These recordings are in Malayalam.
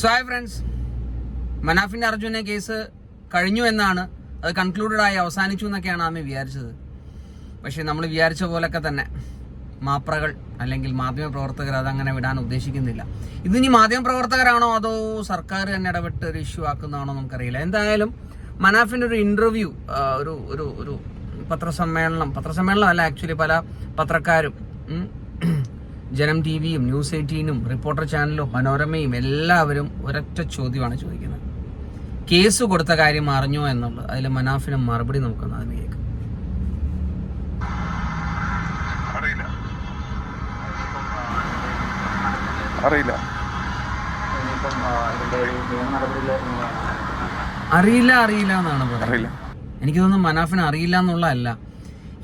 സോ ഹായ് ഫ്രണ്ട്സ് മനാഫിന്റെ അർജുനെ കേസ് കഴിഞ്ഞു എന്നാണ് അത് കൺക്ലൂഡഡ് ആയി അവസാനിച്ചു എന്നൊക്കെയാണ് ആമി വിചാരിച്ചത്. പക്ഷേ നമ്മൾ വിചാരിച്ച പോലൊക്കെ തന്നെ മാപ്രകൾ അല്ലെങ്കിൽ മാധ്യമ പ്രവർത്തകർ അതങ്ങനെ വിടാൻ ഉദ്ദേശിക്കുന്നില്ല. ഇതിനി മാധ്യമ പ്രവർത്തകരാണോ അതോ സർക്കാർ തന്നെ ഇടപെട്ട് ഒരു ഇഷ്യൂ ആക്കുന്നതാണോ നമുക്കറിയില്ല. എന്തായാലും മനാഫിന്റെ ഒരു ഇന്റർവ്യൂ ഒരു ഒരു ഒരു പത്രസമ്മേളനം പത്രസമ്മേളനം അല്ല ആക്ച്വലി പല പത്രക്കാരും ജനം ടി വിയും ന്യൂസ് എയ്റ്റീനും റിപ്പോർട്ടർ ചാനലും മനോരമയും എല്ലാവരും ഒരൊറ്റ ചോദ്യമാണ് ചോദിക്കുന്നത്. കേസ് കൊടുത്ത കാര്യം അറിഞ്ഞോ എന്നുള്ളത്. അതിൽ മനാഫിന് മറുപടി നോക്കുന്നത് അതിന് കേൾക്കാം. അറിയില്ല. അറിയില്ല. എന്നാണ് പറയുന്നത്. എനിക്ക് തോന്നുന്നു മനാഫിന് അറിയില്ല എന്നുള്ളതല്ല.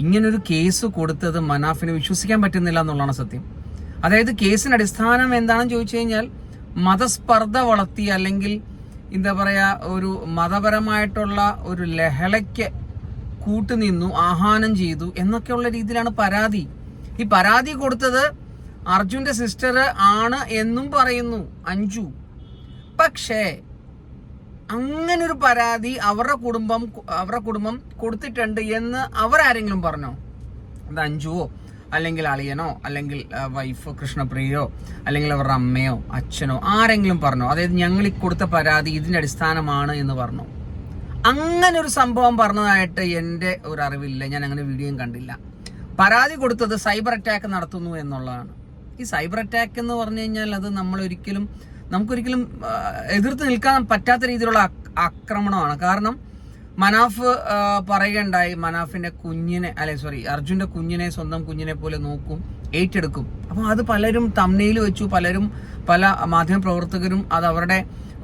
ഇങ്ങനൊരു കേസ് കൊടുത്തത് മനാഫിന് വിശ്വസിക്കാൻ പറ്റുന്നില്ല എന്നുള്ളതാണ് സത്യം. അതായത് കേസിന് അടിസ്ഥാനം എന്താണെന്ന് ചോദിച്ചു കഴിഞ്ഞാൽ മതസ്പർദ്ധ വളർത്തി അല്ലെങ്കിൽ എന്താ പറയുക ഒരു മതപരമായിട്ടുള്ള ഒരു ലഹളയ്ക്ക് കൂട്ടുനിന്നു ആഹ്വാനം ചെയ്തു എന്നൊക്കെയുള്ള രീതിയിലാണ് പരാതി. ഈ പരാതി കൊടുത്തത് അർജുന്റെ സിസ്റ്റർ ആണ് എന്നും പറയുന്നു അഞ്ജു. പക്ഷേ അങ്ങനൊരു പരാതി അവരുടെ കുടുംബം അവരുടെ കുടുംബം കൊടുത്തിട്ടുണ്ട് എന്ന് അവരാരെങ്കിലും പറഞ്ഞോ? അത് അഞ്ജുവോ? അല്ലെങ്കിൽ അളിയനോ അല്ലെങ്കിൽ വൈഫോ കൃഷ്ണപ്രിയോ അല്ലെങ്കിൽ അവരുടെ അമ്മയോ അച്ഛനോ ആരെങ്കിലും പറഞ്ഞോ അതായത് ഞങ്ങൾ ഈ കൊടുത്ത പരാതി ഇതിന്റെ അടിസ്ഥാനമാണ് എന്ന് പറഞ്ഞു. അങ്ങനെ ഒരു സംഭവം പറഞ്ഞതായിട്ട് എന്റെ ഒരു അറിവില്ല. ഞാൻ അങ്ങനെ വീഡിയോയും കണ്ടില്ല. പരാതി കൊടുത്തത് സൈബർ അറ്റാക്ക് നടത്തുന്നു എന്നുള്ളതാണ്. ഈ സൈബർ അറ്റാക്ക് എന്ന് പറഞ്ഞു കഴിഞ്ഞാൽ അത് നമ്മൾ ഒരിക്കലും നമുക്കൊരിക്കലും എതിർത്ത് നിൽക്കാൻ പറ്റാത്ത രീതിയിലുള്ള ആക്രമണമാണ്. കാരണം മനാഫ് പറയുകയുണ്ടായി മനാഫിന്റെ കുഞ്ഞിനെ അല്ലെ സോറി അർജുന്റെ കുഞ്ഞിനെ സ്വന്തം കുഞ്ഞിനെ പോലെ നോക്കും ഏറ്റെടുക്കും. അപ്പോൾ അത് പലരും തമ്നയിൽ വെച്ചു പലരും പല മാധ്യമ പ്രവർത്തകരും അത് അവരുടെ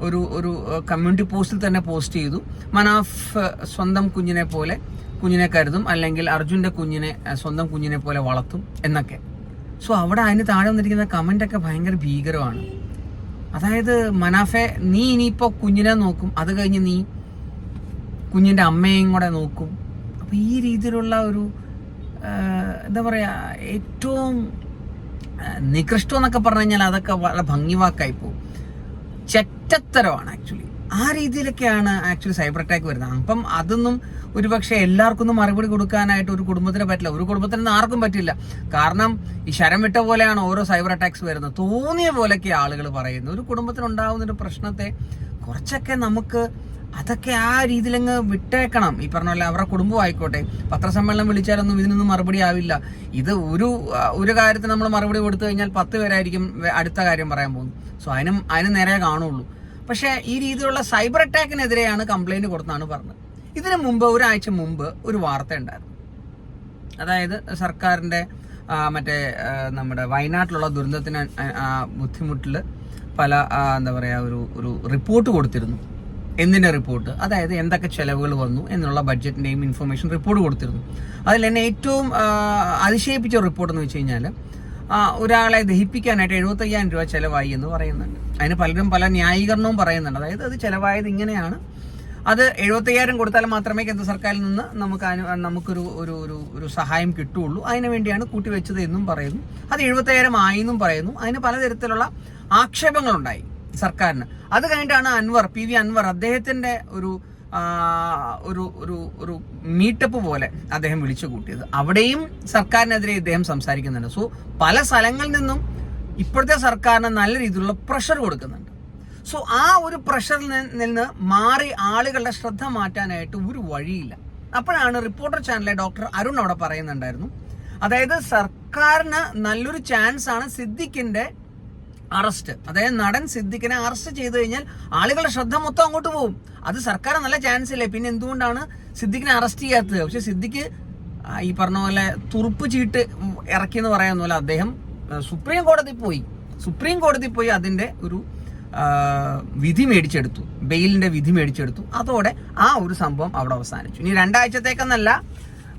ഒരു ഒരു കമ്മ്യൂണിറ്റി പോസ്റ്റിൽ തന്നെ പോസ്റ്റ് ചെയ്തു. മനാഫ് സ്വന്തം കുഞ്ഞിനെ പോലെ കുഞ്ഞിനെ കരുതും അല്ലെങ്കിൽ അർജുന്റെ കുഞ്ഞിനെ സ്വന്തം കുഞ്ഞിനെ പോലെ വളർത്തും എന്നൊക്കെ. സോ അവിടെ അതിന് താഴെ വന്നിരിക്കുന്ന കമന്റ് ഒക്കെ ഭയങ്കര ഭീകരമാണ്. അതായത് മനാഫെ നീ ഇനിയിപ്പോ കുഞ്ഞിനെ നോക്കും അത് കഴിഞ്ഞ് നീ കുഞ്ഞിന്റെ അമ്മയും കൂടെ നോക്കും. അപ്പോൾ ഈ രീതിയിലുള്ള ഒരു എന്താ പറയുക ഏറ്റവും നികൃഷ്ടം എന്നൊക്കെ പറഞ്ഞു കഴിഞ്ഞാൽ അതൊക്കെ വളരെ ഭംഗിവാക്കായി പോകും. ചെറ്റത്തരമാണ് ആക്ച്വലി ആ രീതിയിലൊക്കെയാണ് ആക്ച്വലി സൈബർ അറ്റാക്ക് വരുന്നത്. അപ്പം അതൊന്നും ഒരുപക്ഷെ എല്ലാവർക്കും ഒന്നും മറുപടി കൊടുക്കാനായിട്ട് ഒരു കുടുംബത്തിന് പറ്റില്ല. ഒരു കുടുംബത്തിന് ആർക്കും പറ്റില്ല. കാരണം ഈ ശരം വിട്ട പോലെയാണ് ഓരോ സൈബർ അറ്റാക്സ് വരുന്നത്. തോന്നിയ പോലെയൊക്കെ ആളുകൾ പറയുന്നത്. ഒരു കുടുംബത്തിന് ഉണ്ടാവുന്ന ഒരു പ്രശ്നത്തെ കുറച്ചൊക്കെ നമുക്ക് അതൊക്കെ ആ രീതിയിലങ്ങ് വിട്ടേക്കണം. ഈ പറഞ്ഞ പോലെ അവരുടെ കുടുംബം ആയിക്കോട്ടെ. പത്രസമ്മേളനം വിളിച്ചാലൊന്നും ഇതിനൊന്നും മറുപടി ആവില്ല. ഇത് ഒരു ഒരു കാര്യത്തിന് നമ്മൾ മറുപടി കൊടുത്തു കഴിഞ്ഞാൽ പത്ത് പേരായിരിക്കും അടുത്ത കാര്യം പറയാൻ പോകുന്നത്. സോ അതിനും അതിന് നേരെ കാണുള്ളൂ. പക്ഷേ ഈ രീതിയിലുള്ള സൈബർ അറ്റാക്കിനെതിരെയാണ് കംപ്ലൈന്റ് കൊടുത്താണ് പറഞ്ഞത്. ഇതിനു മുമ്പ് ഒരാഴ്ച മുമ്പ് ഒരു വാർത്ത ഉണ്ടായിരുന്നു. അതായത് സർക്കാരിന്റെ ആ, മറ്റേ നമ്മുടെ വയനാട്ടിലുള്ള ദുരന്തത്തിന് ബുദ്ധിമുട്ടിൽ പല എന്താ പറയാ ഒരു ഒരു റിപ്പോർട്ട് കൊടുത്തിരുന്നു. എന്തിന്റെ റിപ്പോർട്ട് അതായത് എന്തൊക്കെ ചെലവുകൾ വന്നു എന്നുള്ള ബഡ്ജറ്റിന്റെയും ഇൻഫർമേഷൻ റിപ്പോർട്ട് കൊടുത്തിരുന്നു. അതിൽ എന്നെ ഏറ്റവും അതിശയിപ്പിച്ച റിപ്പോർട്ട് എന്ന് വെച്ച് കഴിഞ്ഞാൽ ഒരാളെ ദഹിപ്പിക്കാനായിട്ട് എഴുപത്തയ്യായിരം രൂപ ചിലവായി എന്ന് പറയുന്നുണ്ട്. അതിന് പലരും പല ന്യായീകരണവും പറയുന്നുണ്ട്. അതായത് അത് ചെലവായത് ഇങ്ങനെയാണ്. അത് എഴുപത്തയ്യായിരം കൊടുത്താൽ മാത്രമേ കേന്ദ്ര സർക്കാരിൽ നിന്ന് നമുക്ക് നമുക്കൊരു ഒരു ഒരു ഒരു സഹായം കിട്ടുള്ളൂ അതിനു വേണ്ടിയാണ് കൂട്ടിവെച്ചത് എന്നും പറയുന്നു. അത് എഴുപത്തയ്യായിരം ആയി എന്നും പറയുന്നു. അതിന് പലതരത്തിലുള്ള ആക്ഷേപങ്ങളുണ്ടായി. സർക്കാരിന്. അത് കഴിഞ്ഞിട്ടാണ് അൻവർ പി വി അൻവർ അദ്ദേഹത്തിന്റെ ഒരു ഒരു ഒരു ഒരു മീറ്റപ്പ് പോലെ അദ്ദേഹം വിളിച്ചു കൂട്ടിയത്. അവിടെയും സർക്കാരിനെതിരെ ഇദ്ദേഹം സംസാരിക്കുന്നുണ്ട്. സോ പല സ്ഥലങ്ങളിൽ നിന്നും ഇപ്പോഴത്തെ സർക്കാരിന് നല്ല രീതിയിലുള്ള പ്രഷർ കൊടുക്കുന്നുണ്ട്. സോ ആ ഒരു പ്രഷറിൽ നിന്ന് മാറി ആളുകളുടെ ശ്രദ്ധ മാറ്റാനായിട്ട് ഒരു വഴിയില്ല. അപ്പോഴാണ് റിപ്പോർട്ടർ ചാനലിലെ ഡോക്ടർ അരുൺ അവിടെ പറയുന്നുണ്ടായിരുന്നു. അതായത് സർക്കാരിന് നല്ലൊരു ചാൻസ് ആണ് സിദ്ദിഖിന്റെ അറസ്റ്റ്. അതായത് നടൻ സിദ്ദിഖിനെ അറസ്റ്റ് ചെയ്തു കഴിഞ്ഞാൽ ആളുകളുടെ ശ്രദ്ധ മൊത്തം അങ്ങോട്ട് പോകും. അത് സർക്കാർ നല്ല ചാൻസ് ഇല്ലേ പിന്നെ എന്തുകൊണ്ടാണ് സിദ്ദിഖിനെ അറസ്റ്റ് ചെയ്യാത്തത്? പക്ഷെ സിദ്ദിഖ് ഈ പറഞ്ഞ പോലെ തുറുപ്പ് ചീട്ട് ഇറക്കി എന്ന് പറയാൻ അദ്ദേഹം സുപ്രീം കോടതി പോയി. സുപ്രീം കോടതി പോയി അതിന്റെ ഒരു വിധി മേടിച്ചെടുത്തു. ബെയിലിന്റെ വിധി മേടിച്ചെടുത്തു. അതോടെ ആ ഒരു സംഭവം അവിടെ അവസാനിച്ചു. ഇനി രണ്ടാഴ്ചത്തേക്കെന്നല്ല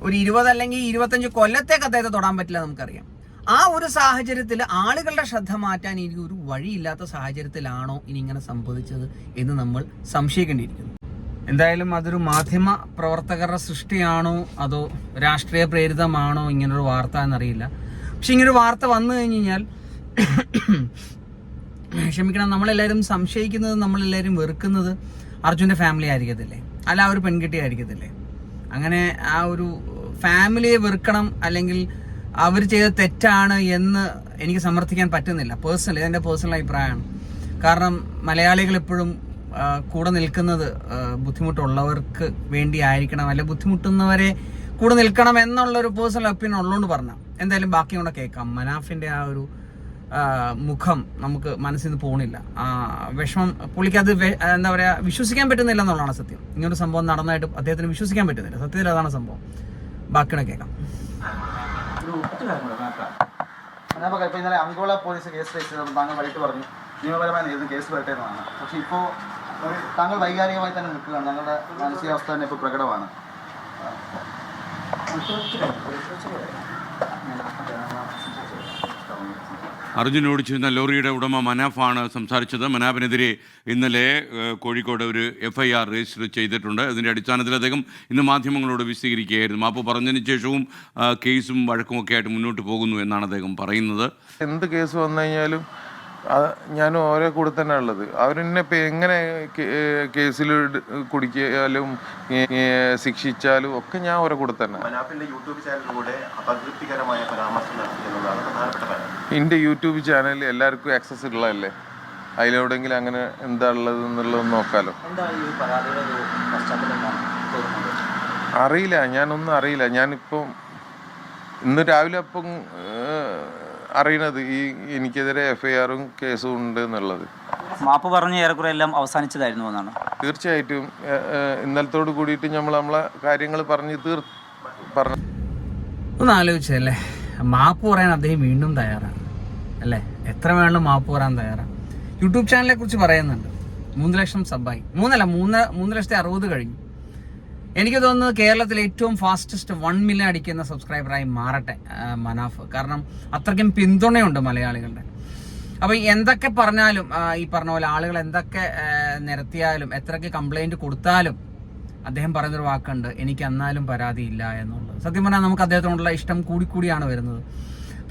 ഒരു ഇരുപത് അല്ലെങ്കിൽ ഇരുപത്തഞ്ച് കൊല്ലത്തേക്ക് അദ്ദേഹത്തെ തൊടാൻ പറ്റില്ല നമുക്കറിയാം. ആ ഒരു സാഹചര്യത്തിൽ ആളുകളുടെ ശ്രദ്ധ മാറ്റാൻ എനിക്ക് ഒരു വഴിയില്ലാത്ത സാഹചര്യത്തിലാണോ ഇനി ഇങ്ങനെ സംഭവിച്ചത് എന്ന് നമ്മൾ സംശയിക്കേണ്ടിയിരിക്കുന്നു. എന്തായാലും അതൊരു മാധ്യമ പ്രവർത്തകരുടെ സൃഷ്ടിയാണോ അതോ രാഷ്ട്രീയ പ്രേരിതമാണോ ഇങ്ങനൊരു വാർത്ത എന്നറിയില്ല. പക്ഷെ ഇങ്ങനൊരു വാർത്ത വന്നു കഴിഞ്ഞ് കഴിഞ്ഞാൽ ക്ഷമിക്കണം നമ്മളെല്ലാവരും സംശയിക്കുന്നത് നമ്മളെല്ലാവരും വെറുക്കുന്നത് അർജുന്റെ ഫാമിലി ആയിരിക്കത്തില്ലേ? അല്ല ആ ഒരു പെൺകുട്ടി ആയിരിക്കത്തില്ലേ അങ്ങനെ ആ ഒരു ഫാമിലിയെ വെറുക്കണം അല്ലെങ്കിൽ അവർ ചെയ്ത തെറ്റാണ് എന്ന് എനിക്ക് സമർത്ഥിക്കാൻ പറ്റുന്നില്ല. പേഴ്സണലി ഇതെന്റെ പേഴ്സണൽ അഭിപ്രായമാണ്. കാരണം മലയാളികൾ എപ്പോഴും കൂടെ നിൽക്കുന്നത് ബുദ്ധിമുട്ടുള്ളവർക്ക് വേണ്ടി ആയിരിക്കണം അല്ലെ ബുദ്ധിമുട്ടുന്നവരെ കൂടെ നിൽക്കണം എന്നുള്ള ഒരു പേഴ്സണൽ ഒപ്പീനിയൻ ഉള്ളതുകൊണ്ട് പറഞ്ഞു. എന്തായാലും ബാക്കി കൂടെ കേൾക്കാം. മനാഫിന്റെ ആ ഒരു മുഖം നമുക്ക് മനസ്സിൽ നിന്ന് പോണില്ല. ആ, വിഷമം പുള്ളിക്ക് അത് എന്താ പറയുക വിശ്വസിക്കാൻ പറ്റുന്നില്ല എന്നുള്ളതാണ് സത്യം. ഇങ്ങനൊരു സംഭവം നടന്നായിട്ട് അദ്ദേഹത്തിന് വിശ്വസിക്കാൻ പറ്റുന്നില്ല. സത്യത്തിൽ അതാണ് സംഭവം. ബാക്കിയുടെ കേൾക്കാം. ഒരു ഒറ്റ കാര്യം കൂടെ കേട്ടോ ഞാൻ ഇപ്പോൾ ഇപ്പോൾ ഇന്നലെ അങ്കോള പോലീസ് കേസ് രജിസ്റ്റർ ചെയ്തപ്പോൾ താങ്കൾ വൈകിട്ട് പറഞ്ഞു നിയമപരമായി നേരിടുന്ന കേസ് വരട്ടെ എന്നാണ് പക്ഷേ ഇപ്പോൾ താങ്കൾ വൈകാരികമായി തന്നെ നിൽക്കുകയാണ് താങ്കളുടെ മാനസികാവസ്ഥ തന്നെ ഇപ്പോൾ പ്രകടമാണ് അർജുൻ ഓടിച്ചിരുന്ന ലോറിയുടെ ഉടമ മനാഫാണ് സംസാരിച്ചത്. മനാഫിനെതിരെ ഇന്നലെ കോഴിക്കോട് ഒരു എഫ് ഐ ആർ രജിസ്റ്റർ ചെയ്തിട്ടുണ്ട്. അതിന്റെ അടിസ്ഥാനത്തിൽ അദ്ദേഹം ഇന്ന് മാധ്യമങ്ങളോട് വിശദീകരിക്കുകയായിരുന്നു. മാപ്പ് പറഞ്ഞതിന് ശേഷവും കേസും വഴക്കും ഒക്കെ ആയിട്ട് മുന്നോട്ട് പോകുന്നു എന്നാണ് അദ്ദേഹം പറയുന്നത്. എന്ത് കേസ് വന്നു കഴിഞ്ഞാലും ഞാനും ഓരോ കൂടെ തന്നെ ഉള്ളത്. അവരെന്നെ ഇപ്പം എങ്ങനെ കേസിൽ കുടിക്കാലും ശിക്ഷിച്ചാലും ഒക്കെ ഞാൻ ഓരോ കൂടെ തന്നെ യൂട്യൂബ് ചാനലിലൂടെ അപകീർത്തികരമായ പരാമർശം നടത്തി എന്നുള്ളതാണ് പ്രധാനപ്പെട്ട കാര്യം. എന്റെ യൂട്യൂബ് ചാനൽ എല്ലാവർക്കും ആക്സസ് ഉള്ളതല്ലേ? അതിലെവിടെയെങ്കിലും അങ്ങനെ എന്താ ഉള്ളത് എന്നുള്ളത് നോക്കാലോ. അറിയില്ല ഞാനൊന്നും അറിയില്ല. ഞാനിപ്പം ഇന്ന് രാവിലെ അപ്പം അറിയണത് ഈ എനിക്കെതിരെ എഫ്ഐആറും കേസും ഉണ്ട് എന്നുള്ളത്. മാപ്പ് പറഞ്ഞ് ഏറെക്കുറെ എല്ലാം അവസാനിച്ചതായിരുന്നു എന്നാണ്. തീർച്ചയായിട്ടും ഇന്നലത്തോട് കൂടിയിട്ട് നമ്മൾ നമ്മളെ കാര്യങ്ങൾ പറഞ്ഞ് തീർ പറഞ്ഞു ഒന്ന് ആലോചിച്ചല്ലേ മാപ്പ് പറയാൻ അദ്ദേഹം വീണ്ടും തയ്യാറാണ്. അല്ലേ? എത്ര വേണം മാപ്പ് പറയാൻ തയ്യാറാണ്. യൂട്യൂബ് ചാനലിനെ കുറിച്ച് പറയുന്നുണ്ട്. മൂന്ന് ലക്ഷം സബായി മൂന്നല്ല മൂന്ന് മൂന്ന് ലക്ഷത്തി അറുപത് കഴിഞ്ഞു. എനിക്ക് തോന്നുന്നത് കേരളത്തിലെ ഏറ്റവും ഫാസ്റ്റസ്റ്റ് വൺ മില്യൺ അടിക്കുന്ന സബ്സ്ക്രൈബറായി മാറട്ടെ മനാഫ്. കാരണം അത്രയ്ക്കും പിന്തുണയുണ്ട് മലയാളികളുടെ. അപ്പൊ എന്തൊക്കെ പറഞ്ഞാലും ഈ പറഞ്ഞ പോലെ ആളുകൾ എന്തൊക്കെ നിരത്തിയാലും എത്രയ്ക്ക് കംപ്ലൈന്റ് കൊടുത്താലും അദ്ദേഹം പറഞ്ഞൊരു വാക്കുണ്ട് എനിക്ക് എന്നാലും പരാതിയില്ല എന്നുള്ളത്. സത്യം പറഞ്ഞാൽ നമുക്ക് അദ്ദേഹത്തിനോടുള്ള ഇഷ്ടം കൂടിക്കൂടിയാണ് വരുന്നത്.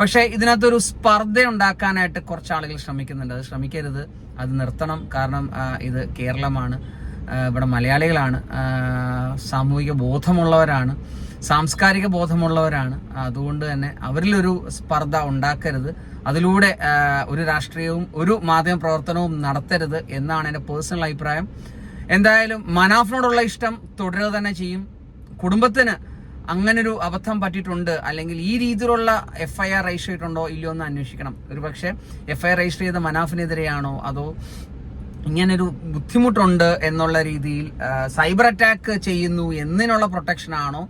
പക്ഷേ ഇതിനകത്തൊരു സ്പർദ്ധ ഉണ്ടാക്കാനായിട്ട് കുറച്ച് ആളുകൾ ശ്രമിക്കുന്നുണ്ട്. അത് ശ്രമിക്കരുത് അത് നിർത്തണം. കാരണം ഇത് കേരളമാണ് ഇവിടെ മലയാളികളാണ് സാമൂഹിക ബോധമുള്ളവരാണ് സാംസ്കാരിക ബോധമുള്ളവരാണ്. അതുകൊണ്ട് തന്നെ അവരിലൊരു സ്പർദ്ധ ഉണ്ടാക്കരുത്. അതിലൂടെ ഒരു രാഷ്ട്രീയവും ഒരു മാധ്യമ പ്രവർത്തനവും നടത്തരുത് എന്നാണ് എന്റെ പേഴ്സണൽ അഭിപ്രായം. എന്തായാലും മനാഫിനോടുള്ള ഇഷ്ടം തുടരുക തന്നെ ചെയ്യും. കുടുംബത്തിന് അങ്ങനൊരു അബദ്ധം പറ്റിയിട്ടുണ്ട്. അല്ലെങ്കിൽ ഈ രീതിയിലുള്ള എഫ് ഐ ആർ രജിസ്റ്റർ ചെയ്തിട്ടുണ്ടോ ഇല്ലയോ എന്ന് അന്വേഷിക്കണം. ഒരു പക്ഷേ എഫ് ഐ ആർ രജിസ്റ്റർ ചെയ്ത മനാഫിനെതിരെയാണോ? അതോ ഇങ്ങനൊരു ബുദ്ധിമുട്ടുണ്ട് എന്നുള്ള രീതിയിൽ സൈബർ അറ്റാക്ക് ചെയ്യുന്നു എന്നതിനുള്ള പ്രൊട്ടക്ഷൻ ആണോ?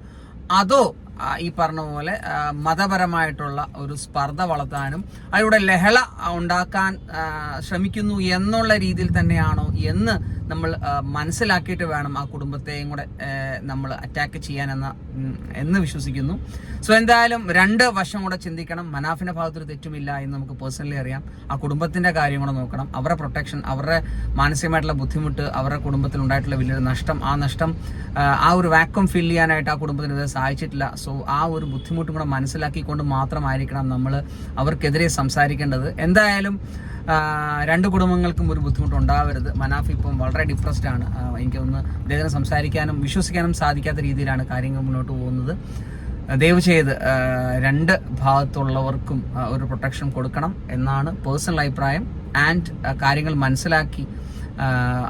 അതോ ഈ പറഞ്ഞ പോലെ മതപരമായിട്ടുള്ള ഒരു സ്പർദ്ധ വളർത്താനും അതിലൂടെ ലഹള ഉണ്ടാക്കാൻ ശ്രമിക്കുന്നു എന്നുള്ള രീതിയിൽ തന്നെയാണോ എന്ന് നമ്മൾ മനസ്സിലാക്കിയിട്ട് വേണം ആ കുടുംബത്തെയും കൂടെ നമ്മൾ അറ്റാക്ക് ചെയ്യാൻ എന്ന വിശ്വസിക്കുന്നു. സോ എന്തായാലും രണ്ട് വശം കൂടെ ചിന്തിക്കണം. മനാഫിന്റെ ഭാഗത്തൊരു തെറ്റുമില്ല എന്ന് നമുക്ക് പേഴ്സണലി അറിയാം. ആ കുടുംബത്തിന്റെ കാര്യം കൂടെ നോക്കണം. അവരുടെ പ്രൊട്ടക്ഷൻ അവരുടെ മാനസികമായിട്ടുള്ള ബുദ്ധിമുട്ട് അവരുടെ കുടുംബത്തിൽ ഉണ്ടായിട്ടുള്ള വലിയൊരു നഷ്ടം. ആ നഷ്ടം ആ, ഒരു വാക്വം ഫിൽ ചെയ്യാനായിട്ട് ആ കുടുംബത്തിന് ഇത് സഹായിച്ചിട്ടില്ല സോ ആ ഒരു ബുദ്ധിമുട്ടും കൂടെ മനസ്സിലാക്കിക്കൊണ്ട് മാത്രമായിരിക്കണം നമ്മൾ അവർക്കെതിരെ സംസാരിക്കേണ്ടത്. എന്തായാലും രണ്ട് കുടുംബങ്ങൾക്കും ഒരു ബുദ്ധിമുട്ട് ഉണ്ടാവരുത് മനാഫ് ഇപ്പം വളരെ ഡിപ്രസ്ഡ് ആണ്. എനിക്കൊന്ന് അദ്ദേഹത്തിന് സംസാരിക്കാനും വിശ്വസിക്കാനും സാധിക്കാത്ത രീതിയിലാണ് കാര്യങ്ങൾ മുന്നോട്ട് പോകുന്നത്. ദയവ് ചെയ്ത് രണ്ട് ഭാഗത്തുള്ളവർക്കും ഒരു പ്രൊട്ടക്ഷൻ കൊടുക്കണം എന്നാണ് പേഴ്സണൽ അഭിപ്രായം. ആൻഡ് കാര്യങ്ങൾ മനസ്സിലാക്കി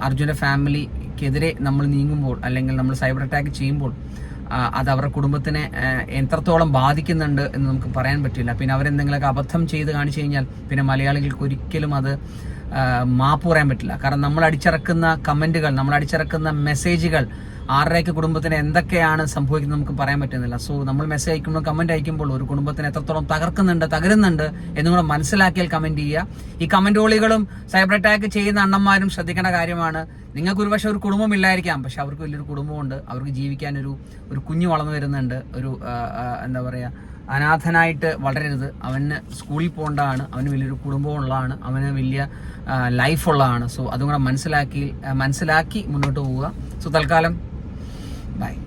അർജുന ഫാമിലിക്കെതിരെ നമ്മൾ നീങ്ങുമ്പോൾ അല്ലെങ്കിൽ നമ്മൾ സൈബർ അറ്റാക്ക് ചെയ്യുമ്പോൾ അത് അവരുടെ കുടുംബത്തിനെ എത്രത്തോളം ബാധിക്കുന്നുണ്ട് എന്ന് നമുക്ക് പറയാൻ പറ്റില്ല. പിന്നെ അവരെന്തെങ്കിലുമൊക്കെ അബദ്ധം ചെയ്ത് കാണിച്ചു കഴിഞ്ഞാൽ പിന്നെ മലയാളികൾക്ക് ഒരിക്കലും അത് മാപ്പ് പറയാൻ പറ്റില്ല. കാരണം നമ്മൾ അടിച്ചിറക്കുന്ന കമന്റുകൾ നമ്മൾ അടിച്ചിറക്കുന്ന മെസ്സേജുകൾ ആരുടെയൊക്കെ കുടുംബത്തിന് എന്തൊക്കെയാണ് സംഭവിക്കുന്നത് നമുക്ക് പറയാൻ പറ്റുന്നില്ല. സോ നമ്മൾ മെസ്സേജ് അയക്കുമ്പോൾ കമന്റ് അയക്കുമ്പോൾ ഒരു കുടുംബത്തിന് എത്രത്തോളം തകർക്കുന്നുണ്ട് തകരുന്നുണ്ട് എന്നും കൂടെ മനസ്സിലാക്കിയാൽ കമന്റ് ചെയ്യുക. ഈ കമന്റ് കമന്റോളികളും സൈബർ അറ്റാക്ക് ചെയ്യുന്ന അണ്ണന്മാരും ശ്രദ്ധിക്കേണ്ട കാര്യമാണ്. നിങ്ങൾക്ക് ഒരു പക്ഷേ ഒരു കുടുംബം ഇല്ലായിരിക്കാം. പക്ഷെ അവർക്ക് വലിയൊരു കുടുംബമുണ്ട്. അവർക്ക് ജീവിക്കാൻ ഒരു ഒരു കുഞ്ഞു വളർന്നു വരുന്നുണ്ട്. ഒരു എന്താ പറയുക അനാഥനായിട്ട് വളരരുത്. അവന് സ്കൂളിൽ പോകേണ്ടതാണ്. അവന് വലിയൊരു കുടുംബമുള്ളതാണ്. അവന് വലിയ ലൈഫ് ലൈഫുള്ളതാണ് സോ അതും കൂടെ മനസ്സിലാക്കി മനസ്സിലാക്കി മുന്നോട്ട് പോവുക. സോ തൽക്കാലം Bye.